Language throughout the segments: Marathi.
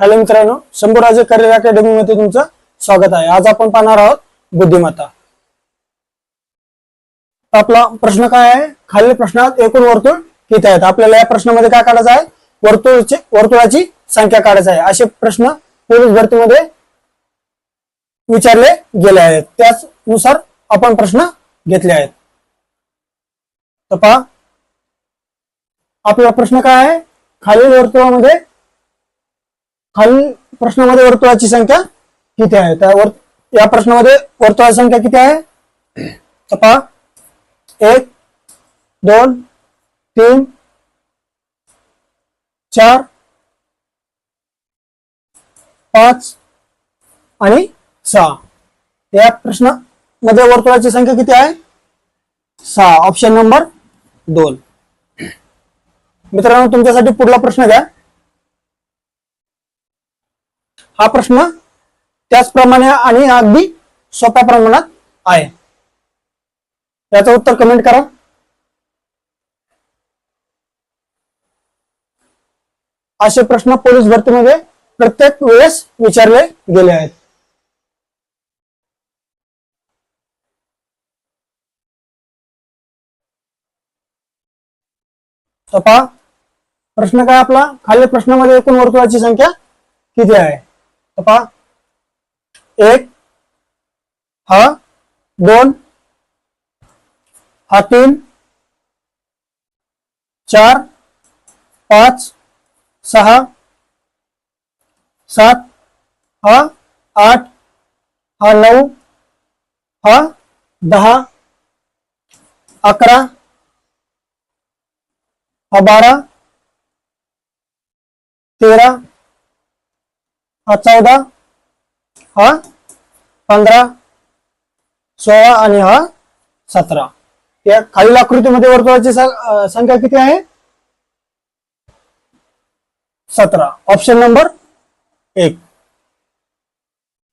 हॅलो मित्रांनो शंभूराजे करिअर अकॅडमी मध्ये तुमचं स्वागत आहे. आज आपण पाहणार आहोत बुद्धिमत्ता. आपला प्रश्न काय आहे? खालील प्रश्नात एकूण वर्तुळ किती आहेत? आपल्याला या प्रश्नामध्ये काय काढायचं आहे? वर्तुळचे वर्तुळाची संख्या काढायची आहे. असे प्रश्न पोलीस भरतीमध्ये विचारले गेले आहेत. त्याचनुसार आपण प्रश्न घेतले आहेत. तर पहा. आपला प्रश्न काय आहे? खालील वर्तुळामध्ये खालील प्रश्नामध्ये वर्तुळाची संख्या किती आहे? त्यावर या प्रश्नामध्ये वर्तुळाची संख्या किती आहे? तपा एक दोन तीन चार पाच आणि सहा. या प्रश्नामध्ये वर्तुळाची संख्या किती आहे? सहा. ऑप्शन नंबर दोन. मित्रांनो तुमच्यासाठी पुढला प्रश्न घ्या. हा प्रश्न त्याचप्रमाणे आणि अगदी सोप्या प्रमाणात आहे. याचं उत्तर कमेंट करा. असे प्रश्न पोलीस भरतीमध्ये प्रत्येक वेळेस विचारले गेले आहेत. तपा प्रश्न काय आपला? खालील प्रश्नामध्ये एकूण वर्तुळाची संख्या किती आहे? तर पहा एक, हा, दोन, हा, तीन, चार, पाच, सहा, सात, हा, आठ, हा, नऊ, हा, दहा, अकरा, हा, बारा, तेरा हा चौदा हा पंधरा सोळा आणि हा सतरा. या खालील आकृतीमध्ये संख्या किती आहे? सतरा. ऑप्शन नंबर एक.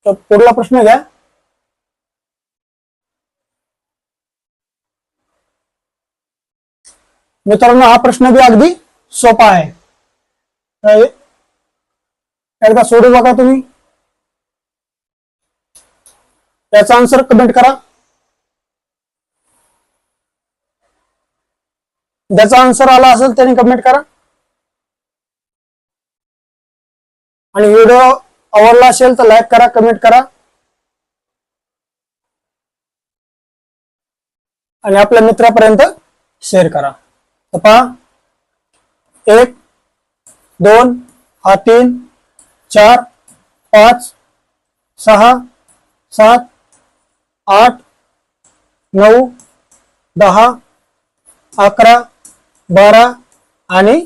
तर पुढला प्रश्न घ्या. मित्रांनो, हा प्रश्न बी अगदी सोपा तर एकदा सोडू बघा तुम्ही. त्याचा आन्सर कमेंट करा. ज्याचा आन्सर आला असेल त्याने कमेंट करा. आणि व्हिडिओ आवडला असेल तर लाईक करा कमेंट करा. आणि आपल्या मित्रापर्यंत शेअर करा. तर पहा. एक दोन हा तीन चार पाच सहा सात आठ नऊ दहा अकरा बारा आणि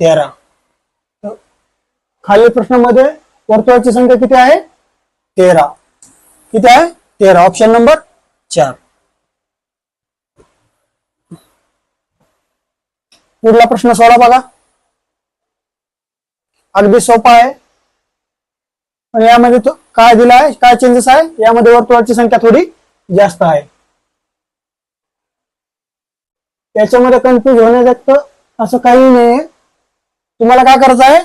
तेरा. खालील प्रश्नामध्ये वर्तुळाची संख्या किती आहे? तेरा. किती आहे? तेरा. ऑप्शन नंबर चार. पुढला प्रश्न सोडा बघा. अगदी सोपा आहे. पण यामध्ये तो काय दिला आहे? काय चेंजेस आहे? यामध्ये वर्तुळाची संख्या थोडी जास्त आहे. त्याच्यामध्ये कन्फ्युज होण्यासारखं असं काही नाही तुम्हाला काय करायचं आहे?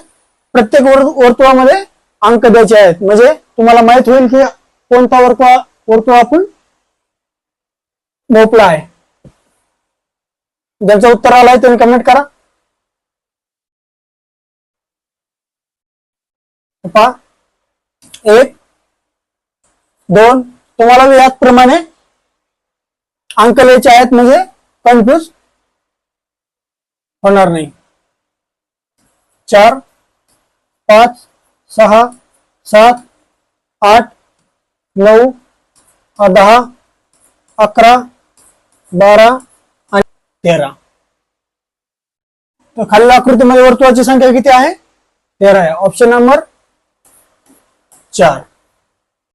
प्रत्येक वर्तुळामध्ये अंक द्यायचे आहेत. म्हणजे तुम्हाला माहीत होईल की कोणता वर्तुळ वर्तुळ आपण मोपला आहे. ज्यांचं उत्तर आलंय त्यांनी कमेंट करा. पहा. एक दोन तुम्हाला याचप्रमाणे अंक लिहायचे आहेत म्हणजे कन्फ्यूज होणार नाही. चार पाच सहा सात आठ नऊ दहा अकरा बारा आणि तेरा. तर खालील आकृतीमध्ये वर्तुळाची संख्या किती आहे? तेरा आहे. ऑप्शन नंबर चार